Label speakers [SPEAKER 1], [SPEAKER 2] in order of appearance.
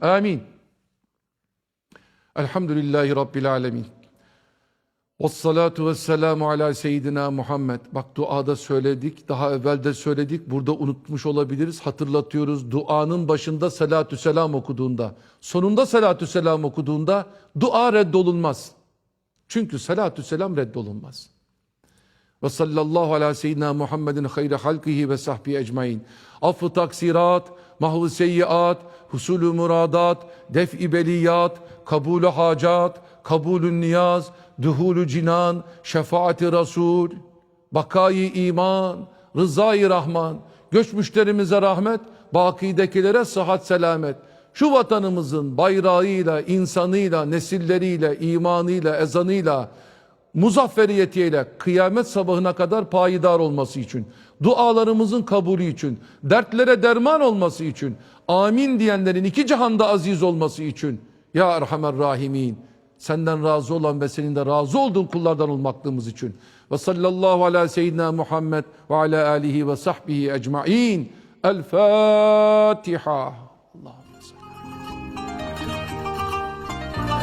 [SPEAKER 1] Amin. Elhamdülillahi Rabbil alemin. Vessalatu vesselamu ala seyyidina Muhammed. Bak duada söyledik, daha evvel de söyledik. Burada unutmuş olabiliriz, hatırlatıyoruz. Duanın başında salatü selam okuduğunda, sonunda salatü selam okuduğunda dua reddolunmaz. Çünkü salatü selam reddolunmaz. Ve sallallahu ala seyyidina Muhammedin hayri halkihi ve sahbihi ecmain. Affı taksirat, mahvu seyyiat, husulü muradat, def'i beliyat, kabulü hacat, kabulü niyaz, duhulü cinan, şefaati rasul, bakayı iman, rızayı rahman, göçmüşlerimize rahmet, bakidekilere sıhhat selamet. Şu vatanımızın bayrağıyla, insanıyla, nesilleriyle, imanıyla, ezanıyla, muzafferiyetiyle kıyamet sabahına kadar payidar olması için, dualarımızın kabulü için, dertlere derman olması için, amin diyenlerin iki cihanda aziz olması için, ya Erhamer Rahimin, senden razı olan ve senin de razı olduğun kullardan olmaklığımız için. Ve sallallahu ala seyyidina Muhammed ve ala alihi ve sahbihi ecmain. El Fatiha.